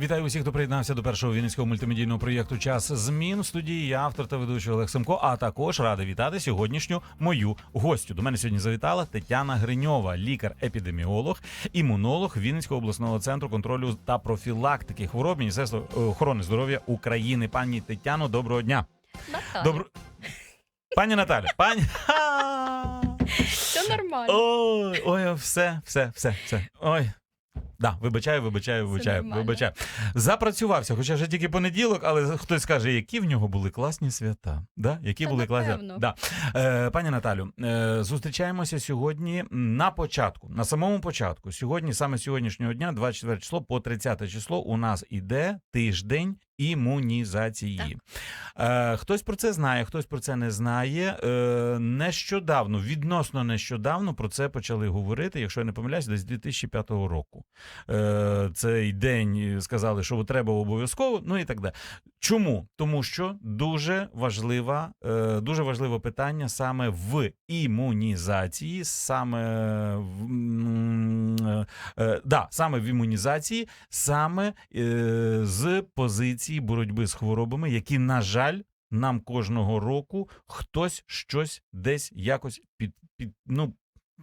Вітаю усіх, хто приєднався до першого вінницького мультимедійного проєкту Час змін в студії. Я автор та ведучий Олег Семко. А також радий вітати сьогоднішню мою гостю. До мене сьогодні завітала Тетяна Гриньова, лікар-епідеміолог, імунолог Вінницького обласного центру контролю та профілактики хвороб Міністерства е, охорони здоров'я України. Пані Тетяно, доброго дня. Добро... Пані Наталя, пані. Все нормально. Ой, ой, все, все, все, все. Ой. Да, вибачаю, вибачаю, вибачаю, нормально. вибачаю. Запрацювався, хоча вже тільки понеділок, але хтось скаже, які в нього були класні свята. Да? Які Та були класні напевно. Да. Е, пані Наталю, е, зустрічаємося сьогодні на початку, на самому початку. Сьогодні, саме сьогоднішнього дня, 24 число по 30 число, у нас іде тиждень імунізації. Е, хтось про це знає, хтось про це не знає. Е, нещодавно, відносно нещодавно про це почали говорити, якщо я не помиляюсь, десь 2005 року. Е, цей день е, сказали, що треба обов'язково, ну і так далі. Чому? Тому що дуже важлива, е, дуже важливе питання саме в імунізації, саме в, е, е, да, саме в імунізації, саме е, з позиції боротьби з хворобами, які, на жаль, нам кожного року хтось щось десь якось під, під ну.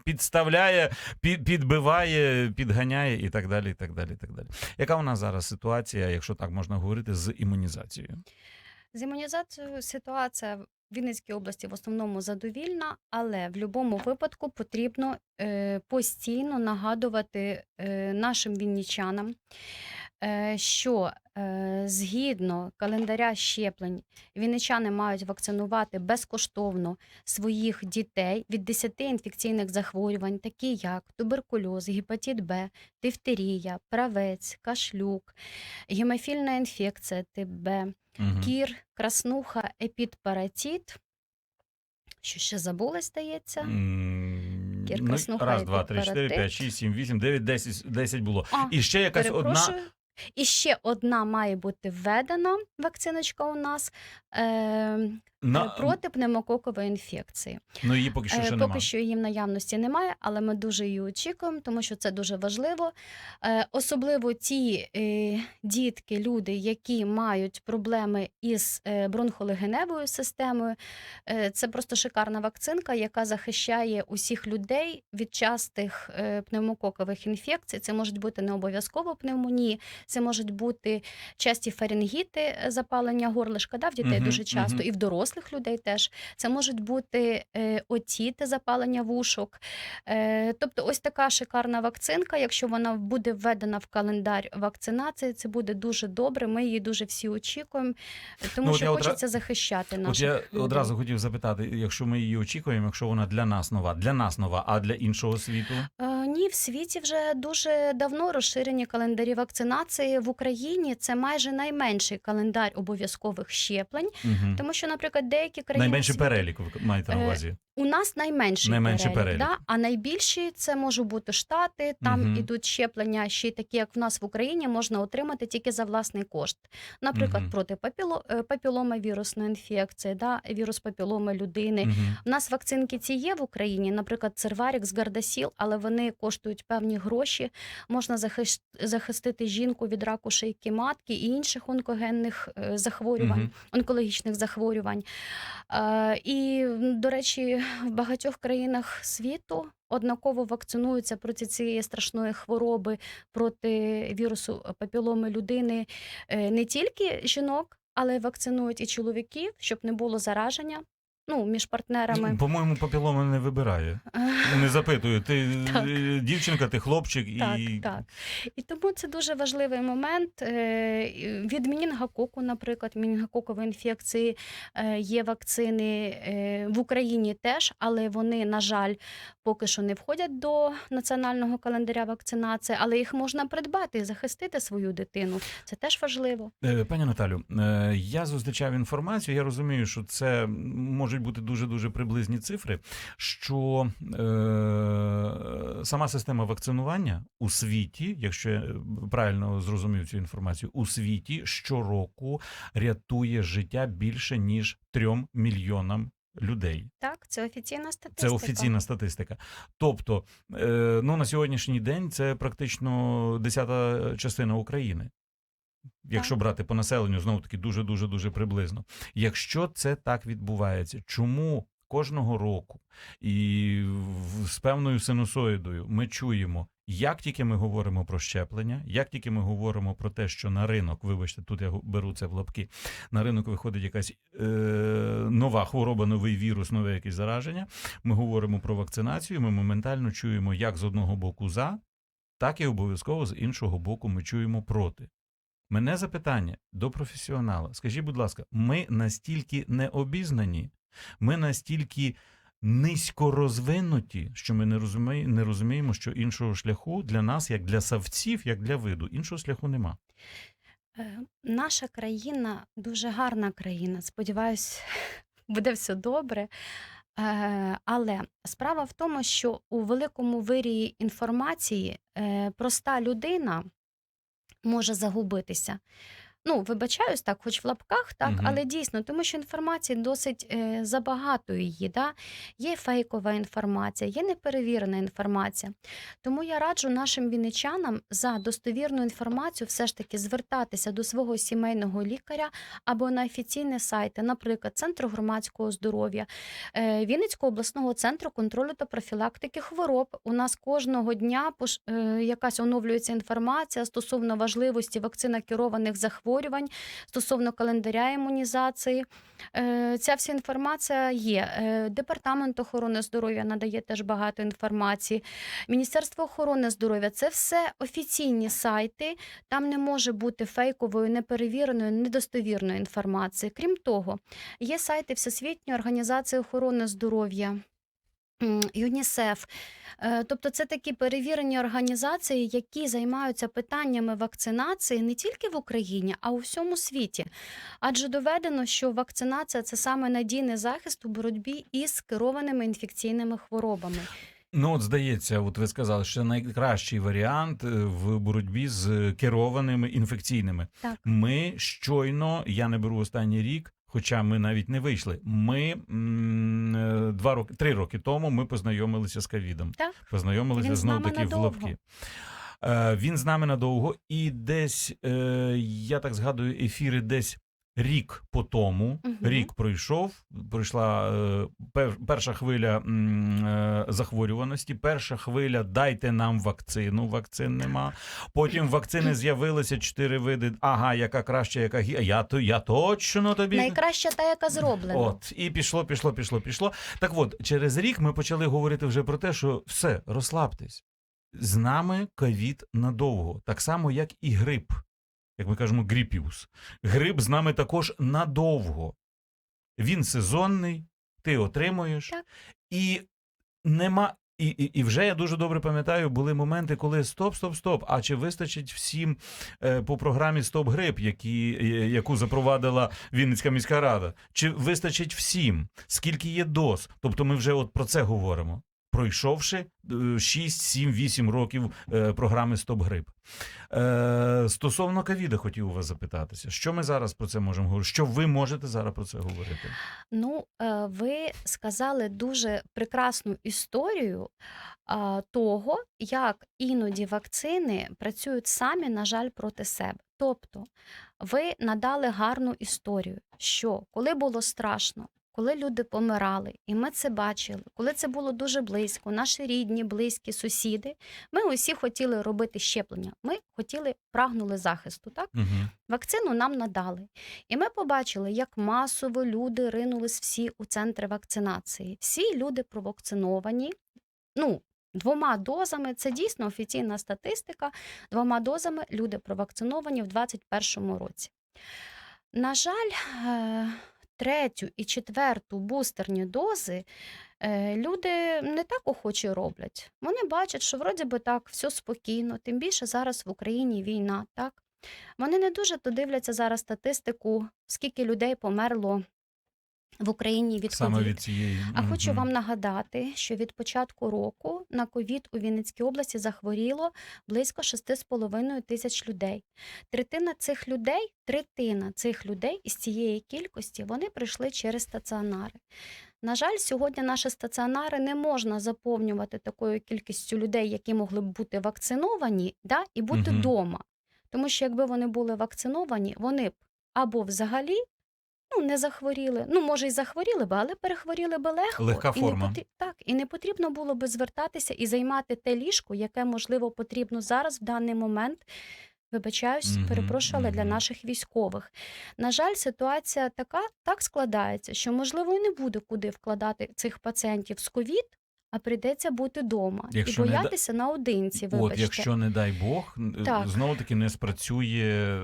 Підставляє, під, підбиває, підганяє і так далі. І так далі, і так далі. Яка у нас зараз ситуація, якщо так можна говорити, з імунізацією? З імунізацією ситуація в Вінницькій області в основному задовільна, але в будь-якому випадку потрібно е, постійно нагадувати е, нашим вінничанам, е, що е, згідно календаря щеплень вінничани мають вакцинувати безкоштовно своїх дітей від 10 інфекційних захворювань, такі як туберкульоз, гепатит Б, дифтерія, правець, кашлюк, гемофільна інфекція тип Б, Мгм. кір, краснуха, епідпаратит. Що ще забула, здається? Кір, ну, краснуха, Раз, два, три, чотири, п'ять, шість, сім, вісім, дев'ять, десять, десять було. А, І ще якась одна. І ще одна має бути введена вакциночка у нас е, На... проти пневмококової інфекції. Ну її поки що Е, ще Поки немає. що її в наявності немає, але ми дуже її очікуємо, тому що це дуже важливо. Е, Особливо ті е, дітки, люди, які мають проблеми із е, бронхолегеневою системою. Е, Це просто шикарна вакцинка, яка захищає усіх людей від частих е, пневмококових інфекцій. Це можуть бути не обов'язково пневмонії, це можуть бути часті фарингіти, е, запалення горлишка, да, в дітей Мгм, дуже часто, мгм. і в дорослих людей теж. Це можуть бути е, отіти, запалення вушок. Е, тобто, ось така шикарна вакцинка. Якщо вона буде введена в календар вакцинації, це буде дуже добре. Ми її дуже всі очікуємо, тому Ну, що я одра- хочеться захищати От наших я людей. одразу хотів запитати, якщо ми її очікуємо, якщо вона для нас нова, для нас нова, а для іншого світу? Е, Ні, в світі вже дуже давно розширені календарі вакцинації. В Україні це майже найменший календар обов'язкових щеплень, Угу. тому що, наприклад, деякі країни Найменший перелік маєте на Е, увазі. У нас найменший, Найменший перелік, перелік. Да? а найбільші це можуть бути штати. Там Мгм. ідуть щеплення, ще й такі, як в нас в Україні, можна отримати тільки за власний кошт. Наприклад, Мгм. проти папіло, е, папілома вірусної інфекції, да? вірус папіломи людини. Мгм. У нас вакцинки ці є в Україні, наприклад, Церварікс, Гардасіл, але вони коштують певні гроші. Можна захис- захистити жінку від раку шийки матки і інших онкогенних е, захворювань Мгм. онкологічних захворювань. Е, І, м, до речі, в багатьох країнах світу однаково вакцинуються проти цієї страшної хвороби, проти вірусу папіломи людини е, не тільки жінок, але вакцинують і чоловіків, щоб не було зараження. Ну, між партнерами. По-моєму, папілома не вибирає. Не запитує, ти Так. е, дівчинка, ти хлопчик і. Так, так. І тому це дуже важливий момент. Е, Від мінінгококу, наприклад, мінінгококової інфекції е, є вакцини в Україні теж, але вони, на жаль, поки що не входять до національного календаря вакцинації, але їх можна придбати і захистити свою дитину. Це теж важливо. Пані Наталю, я зустрічав інформацію. Я розумію, що це може можуть бути дуже дуже приблизні цифри, що е, сама система вакцинування у світі, якщо я е, правильно зрозумів цю інформацію, у світі щороку рятує життя більше ніж трьом мільйонам людей. Так, це офіційна Це офіційна статистика. Тобто, е, ну на сьогоднішній день це практично десята частина України. Якщо брати по населенню, знову таки дуже дуже дуже приблизно. Якщо це так відбувається, чому кожного року і з певною синусоїдою ми чуємо, як тільки ми говоримо про щеплення, як тільки ми говоримо про те, що на ринок, вибачте, тут я беру це в лапки, на ринок виходить якась е, нова хвороба, новий вірус, нове якесь зараження. Ми говоримо про вакцинацію. Ми моментально чуємо як з одного боку за, так і обов'язково з іншого боку ми чуємо проти. Мене запитання до професіонала. Скажіть, будь ласка, ми настільки необізнані, ми настільки низько розвинуті, що ми не розуміємо, не розуміємо, що іншого шляху для нас, як для савців, як для виду, іншого шляху нема. Е, Наша країна дуже гарна країна. Сподіваюсь, буде все добре. Е, Але справа в тому, що у великому вирії інформації е, проста людина може загубитися. Ну, вибачаюсь так, хоч в лапках, так, Мгм. але дійсно, тому що інформації досить е, забагато її. Да? Є фейкова інформація, є неперевірена інформація. Тому я раджу нашим вінничанам за достовірну інформацію все ж таки звертатися до свого сімейного лікаря або на офіційні сайти, наприклад, Центру громадського здоров'я, е, Вінницького обласного центру контролю та профілактики хвороб. У нас кожного дня пош- е, якась оновлюється інформація стосовно важливості вакцина керованих захворювань, стосовно календаря імунізації. Е, Ця вся інформація є. Е, Департамент охорони здоров'я надає теж багато інформації. Міністерство охорони здоров'я це все офіційні сайти. Там не може бути фейкової, неперевіреної, недостовірної інформації. Крім того, є сайти Всесвітньої організації охорони здоров'я. ЮНІСЕФ, Е, тобто це такі перевірені організації, які займаються питаннями вакцинації не тільки в Україні, а у всьому світі. Адже доведено, що вакцинація це саме надійний захист у боротьбі із керованими інфекційними хворобами. Ну, от здається, от ви сказали, що найкращий варіант е, в боротьбі з керованими інфекційними. Так. Ми щойно, я не беру останній рік, хоча ми навіть не вийшли. Ми м, е, два роки, три роки тому ми познайомилися з ковідом. Так. Познайомилися знов таки в лапки. Е, Він з нами надовго, і десь е, я так згадую ефіри, десь рік по тому. Мгм. Рік пройшов. Пройшла е, перша хвиля е, захворюваності. Перша хвиля дайте нам вакцину. Вакцин нема. Потім вакцини з'явилися чотири види. Ага, яка краща, яка гі. Я то я точно тобі. Найкраща та, яка зроблена. От і пішло, пішло, пішло, пішло. Так от, через рік ми почали говорити вже про те, що все, розслабтесь. З нами ковід надовго, так само, як і грип, як ми кажемо, гріпіус. Грип з нами також надовго. Він сезонний, ти отримуєш, Так. і нема. І, і, і вже я дуже добре пам'ятаю, були моменти, коли стоп, стоп, стоп. А чи вистачить всім е, по програмі Стоп Грип, які, е, яку запровадила Вінницька міська рада? Чи вистачить всім? Скільки є доз? Тобто ми вже от про це говоримо. Пройшовши е, 6, 7, 8 років е, програми Стоп Грип. Е, стосовно ковіда, хотів у вас запитатися, що ми зараз про це можемо говорити? Що ви можете зараз про це говорити? Ну, е, ви сказали дуже прекрасну історію того, як іноді вакцини працюють самі, на жаль, проти себе. Тобто, ви надали гарну історію, що коли було страшно, коли люди помирали, і ми це бачили, коли це було дуже близько, наші рідні, близькі, сусіди, ми усі хотіли робити щеплення. Ми хотіли, прагнули захисту, так? Угу. Вакцину нам надали. І ми побачили, як масово люди ринулись всі у центри вакцинації. Всі люди провакциновані. Ну, двома дозами, це дійсно офіційна статистика. Двома дозами люди провакциновані в 2021 році. На жаль, е, третю і четверту бустерні дози е, люди не так охоче роблять. Вони бачать, що вроді би так все спокійно, тим більше зараз в Україні війна, так? Вони не дуже то дивляться зараз статистику, скільки людей померло в Україні від Саме ковід. від цієї. А хочу вам нагадати, що від початку року на ковід у Вінницькій області захворіло близько 6,5 тисяч людей. Третина цих людей, третина цих людей із цієї кількості вони прийшли через стаціонари. На жаль, сьогодні наші стаціонари не можна заповнювати такою кількістю людей, які могли б бути вакциновані, да, і бути вдома. Тому що якби вони були вакциновані, вони б або взагалі ну, не захворіли. Ну, може, і захворіли би, але перехворіли би легко. Легка і не форма. потрі- Так, і не потрібно було би звертатися і займати те ліжко, яке, можливо, потрібно зараз в даний момент. Вибачаюсь, перепрошую, але для наших військових. На жаль, ситуація така так складається, що можливо і не буде куди вкладати цих пацієнтів з ковід, а прийдеться бути вдома і не да- боятися наодинці. От, якщо не дай Бог, Так. знову таки не спрацює е,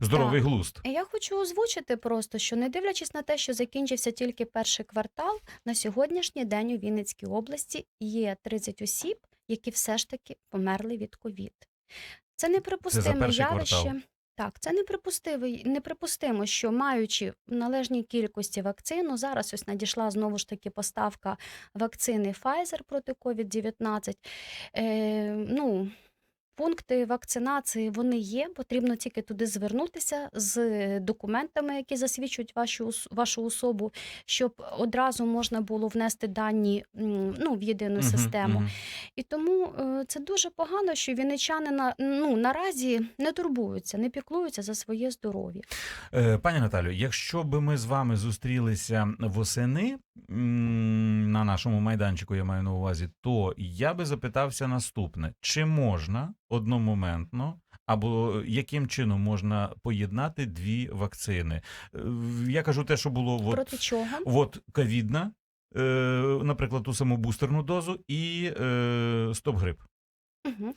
здоровий Так. глузд. Я хочу озвучити просто, що не дивлячись на те, що закінчився тільки перший квартал, на сьогоднішній день у Вінницькій області є 30 осіб, які все ж таки померли від ковід. Це неприпустиме явище. квартал. Так, це неприпустимо, неприпустимо, що маючи в належній кількості вакцину, зараз ось надійшла знову ж таки поставка вакцини Pfizer проти COVID-19. Е, ну, Пункти вакцинації вони є. Потрібно тільки туди звернутися з документами, які засвідчують вашу вашу особу, щоб одразу можна було внести дані ну, в єдину Мгм, систему. мгм. І тому е, це дуже погано, що вінничани на ну наразі не турбуються, не піклуються за своє здоров'я. Е, Пані Наталю, якщо би ми з вами зустрілися восени на нашому майданчику, я маю на увазі, то я би запитався наступне: чи можна одномоментно або яким чином можна поєднати дві вакцини? Е, Я кажу те, що було от, Проти чого? от ковідна, е, наприклад, ту саму бустерну дозу і е, стоп-грип. Угу.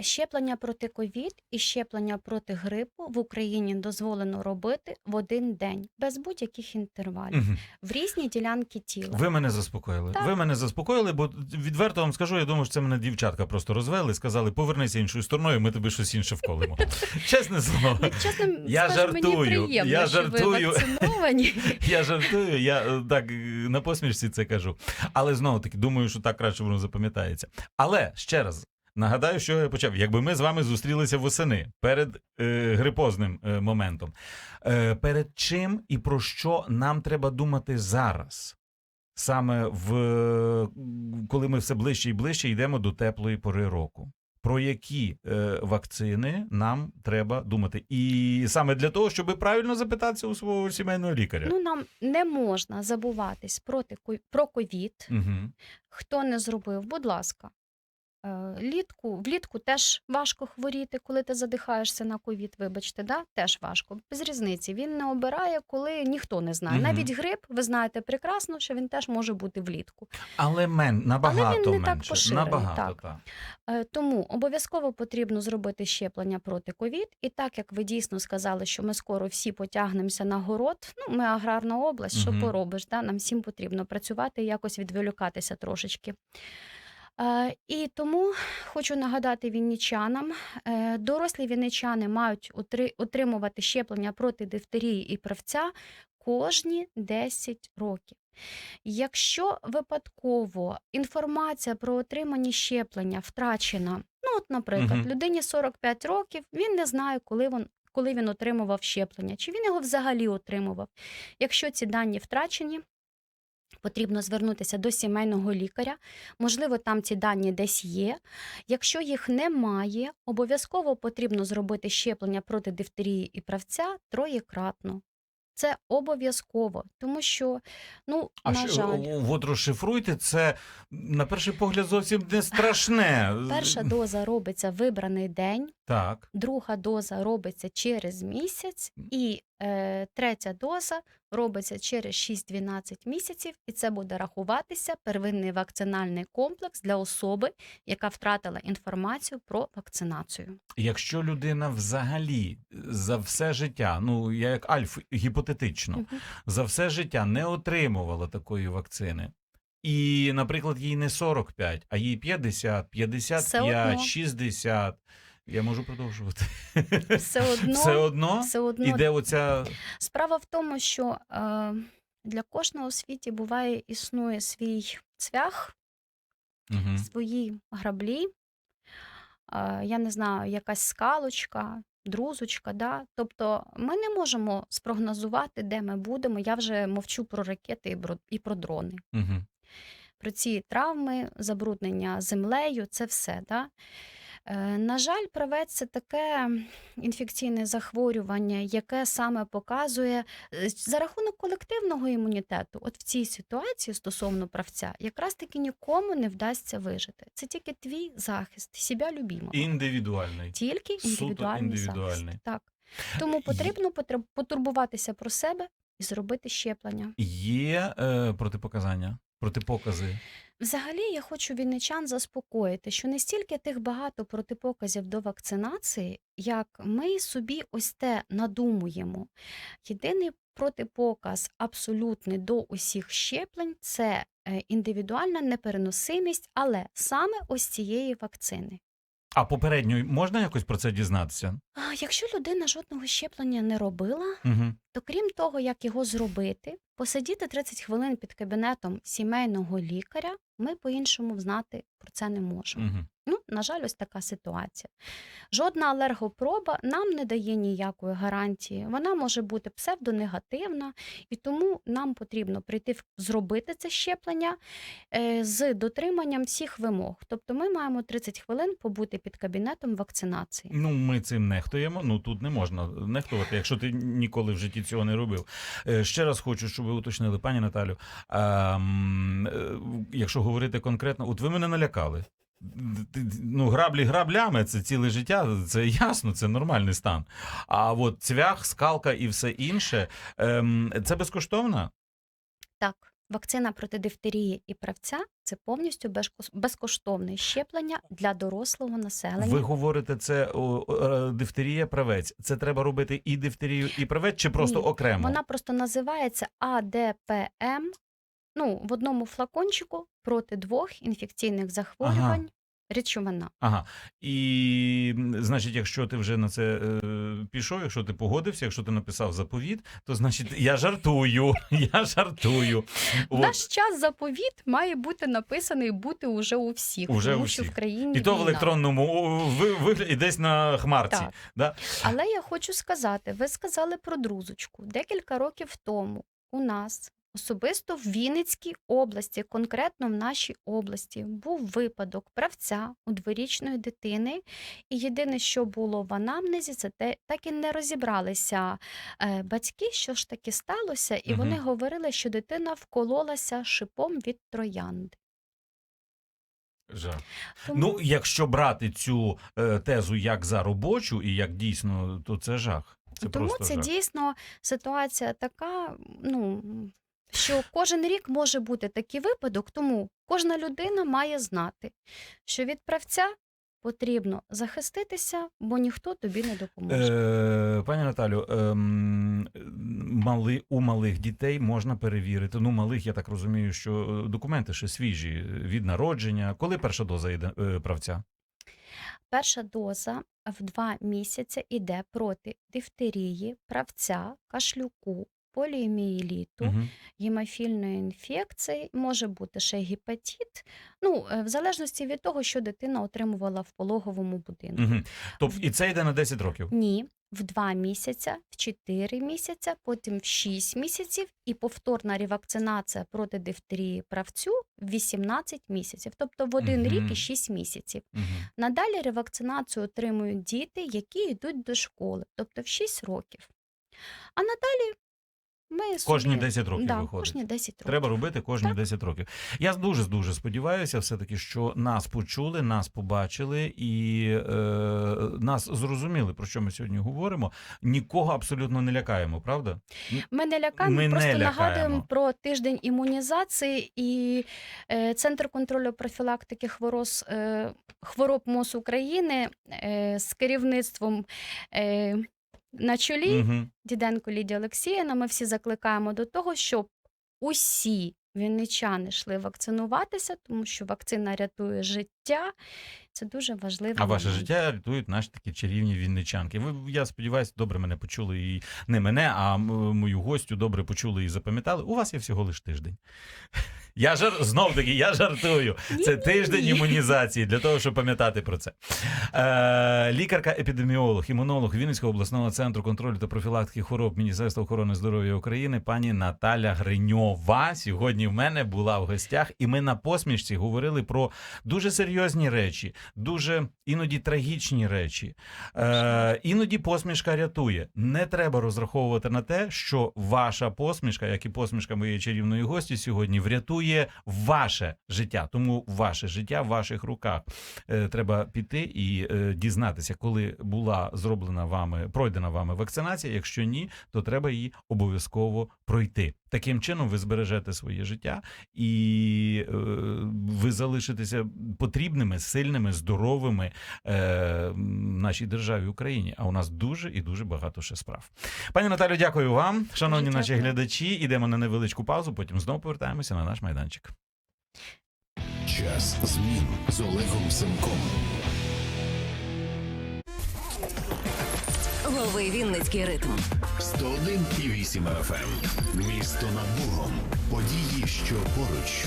Щеплення проти ковід і щеплення проти грипу в Україні дозволено робити в один день без будь-яких інтервалів Мгм. в різні ділянки тіла. Ви мене заспокоїли. Так. Ви мене заспокоїли, бо відверто вам скажу, я думаю, що це мене дівчатка просто розвели, сказали, повернися іншою стороною, ми тобі щось інше вколимо. Чесне слово. Ну, чесно, Я жартую, я жартую. Я жартую, я так е, на посмішці це кажу. Але знову таки, думаю, що так краще воно запам'ятається. Але ще раз. Нагадаю, що я почав. Якби ми з вами зустрілися восени перед е, грипозним е, моментом, е, перед чим і про що нам треба думати зараз? Саме в коли ми все ближче і ближче йдемо до теплої пори року. Про які е, вакцини нам треба думати, і саме для того, щоб правильно запитатися у свого сімейного лікаря. Ну, нам не можна забуватись проти про ковід. Угу. Хто не зробив, будь ласка. Е, Літку, влітку теж важко хворіти, коли ти задихаєшся на ковід, вибачте, да? теж важко. Без різниці. Він не обирає, коли ніхто не знає. Мгм. Навіть грип, ви знаєте прекрасно, що він теж може бути влітку. Але мен набагато не так менше. поширений, набагато так. так. Е, Тому обов'язково потрібно зробити щеплення проти ковід. І так як ви дійсно сказали, що ми скоро всі потягнемося на город, ну ми аграрна область, що поробиш? Да? Нам всім потрібно працювати і якось відволікатися трошечки. Е, І тому хочу нагадати вінничанам, е, дорослі вінничани мають отримувати щеплення проти дифтерії і правця кожні 10 років. Якщо випадково інформація про отримані щеплення втрачена, ну от, наприклад, Мгм. людині 45 років, він не знає, коли він, коли він отримував щеплення, чи він його взагалі отримував. Якщо ці дані втрачені, потрібно звернутися до сімейного лікаря. Можливо, там ці дані десь є. Якщо їх немає, обов'язково потрібно зробити щеплення проти дифтерії і правця троєкратно. Це обов'язково, тому що, ну, А на жаль, от розшифруйте, це на перший погляд зовсім не страшне. перша доза робиться вибраний день, Так. друга доза робиться через місяць, і третя доза робиться через 6-12 місяців, і це буде рахуватися первинний вакцинальний комплекс для особи, яка втратила інформацію про вакцинацію. Якщо людина взагалі за все життя, ну я як Альф гіпотетично, Мгм. за все життя не отримувала такої вакцини. І, наприклад, їй не 45, а їй 50, 55, одно. 60. Я можу продовжувати. Все одно, Все одно все одно іде оця. Справа в тому, що е, Для кожного у світі буває існує свій цвях, Угу. свої граблі, е, я не знаю, якась скалочка, друзочка. Да? Тобто ми не можемо спрогнозувати, де ми будемо. Я вже мовчу про ракети і про, і про дрони. Угу. Про ці травми, забруднення землею, це все. Да? Е, На жаль, правець це таке інфекційне захворювання, яке саме показує е, за рахунок колективного імунітету. От в цій ситуації стосовно правця, якраз таки нікому не вдасться вижити. Це тільки твій захист, себе любимого. Індивідуальний. Тільки індивідуальний, індивідуальний. захист. Так. Тому потрібно потурбуватися про себе і зробити щеплення. Є е, протипоказання, протипокази. Взагалі, я хочу вінничан заспокоїти, що не стільки тих багато протипоказів до вакцинації, як ми собі ось те надумуємо. Єдиний протипоказ абсолютний до усіх щеплень це е, індивідуальна непереносимість, але саме ось цієї вакцини. А попередньо можна якось про це дізнатися? А якщо людина жодного щеплення не робила, Угу. то крім того, як його зробити, посидіти 30 хвилин під кабінетом сімейного лікаря, ми по-іншому знати про це не можемо. Угу. Ну, на жаль, ось така ситуація. Жодна алергопроба нам не дає ніякої гарантії. Вона може бути псевдонегативна, і тому нам потрібно прийти зробити це щеплення е, з дотриманням всіх вимог. Тобто ми маємо 30 хвилин побути під кабінетом вакцинації. Ну, ми цим нехтуємо. Ну тут не можна нехтувати, якщо ти ніколи в житті цього не робив. Е, Ще раз хочу, щоб ви уточнили, пані Наталю. Е, якщо говорити конкретно, от ви мене налякали. Ну, граблі граблями це ціле життя, це ясно, це нормальний стан. А от цвях, скалка і все інше, ем, це безкоштовно? Так, вакцина проти дифтерії і правця це повністю безкоштовне щеплення для дорослого населення. Ви говорите, це е, дифтерія, правець. Це треба робити і дифтерію, і правець, чи просто Ні, окремо? Вона просто називається АДПМ. Ну, в одному флакончику проти двох інфекційних захворювань. Речовина. Ага. І значить, якщо ти вже на це е, пішов, якщо ти погодився, якщо ти написав заповіт, то значить я жартую. Я жартую. В наш час заповіт має бути написаний бути уже у всіх, Уже тому у що в країні І то в війна. електронному вигляді десь на хмарці. Так. Да? Але я хочу сказати: ви сказали про друзочку. Декілька років тому у нас. Особисто в Вінницькій області, конкретно в нашій області, був випадок правця у дворічної дитини. І єдине, що було в анамнезі, це те, так і не розібралися е, батьки, що ж таки сталося, і Мгм. вони говорили, що дитина вкололася шипом від троянди. Жах. Тому Ну, якщо брати цю е, тезу як за робочу і як дійсно, то це жах. Це Тому це жах. дійсно ситуація така, ну що кожен рік може бути такий випадок, тому кожна людина має знати, що від правця потрібно захиститися, бо ніхто тобі не допоможе. Е, пані Наталю, ем, мали, у малих дітей можна перевірити. Ну, малих, я так розумію, що е, документи ще свіжі е, від народження. Коли перша доза йде е, правця? Перша доза в два місяці йде проти дифтерії, правця, кашлюку, поліомієліту, Угу. гемофільної інфекції, може бути ще гепатит, ну, е, в залежності від того, що дитина отримувала в пологовому будинку. Угу. Тобто і це йде на 10 років. Ні, в 2 місяця, в 4 місяця, потім в 6 місяців і повторна ревакцинація проти дифтерії правцю в 18 місяців, тобто в один рік і 6 місяців. Надалі ревакцинацію отримують діти, які йдуть до школи, тобто в 6 років. А надалі ми Кожні собі... 10 років да, виходить. Кожні 10 років. Треба робити кожні Так. 10 років. Я дуже дуже сподіваюся, все таки, що нас почули, нас побачили і е, нас зрозуміли, про що ми сьогодні говоримо. Нікого абсолютно не лякаємо, правда? Ми не лякаємо, Ми не просто лякаємо. нагадуємо про тиждень імунізації і е, Центр контролю профілактики хвороз, е, хвороб МОЗ України е, з керівництвом е, на чолі Угу. Діденко Лідія Олексіївна. Ми всі закликаємо до того, щоб усі вінничани йшли вакцинуватися, тому що вакцина рятує життя. Це дуже важливо. А ваше життя рятують наші такі чарівні вінничанки. Ви, я сподіваюся, добре мене почули і не мене, а мою гостю добре почули і запам'ятали. У вас є всього лиш тиждень. Я жар знов таки, я жартую. Це тиждень імунізації для того, щоб пам'ятати про це. Е, лікарка-епідеміолог, імунолог Вінницького обласного центру контролю та профілактики хвороб Міністерства охорони здоров'я України, пані Наталя Гриньова. Сьогодні в мене була в гостях, і ми на посмішці говорили про дуже серйозні речі, дуже іноді трагічні речі. Е, іноді посмішка рятує. Не треба розраховувати на те, що ваша посмішка, як і посмішка моєї чарівної гості сьогодні, врятує ваше життя. Тому ваше життя в ваших руках. Е, треба піти і е, дізнатися, коли була зроблена вами, пройдена вами вакцинація. Якщо ні, то треба її обов'язково пройти. Таким чином ви збережете своє життя і е, ви залишитеся потрібними, сильними, здоровими е, нашій державі Україні. А у нас дуже і дуже багато ще справ. Пані Наталю, дякую вам, шановні Дуже наші дякую. глядачі. Ідемо на невеличку паузу. Потім знову повертаємося на наш майданчик. Час змін з Олегом Семком. Лови Вінницький ритм. 101,8 FM. Місто над Богом. Події, що поруч.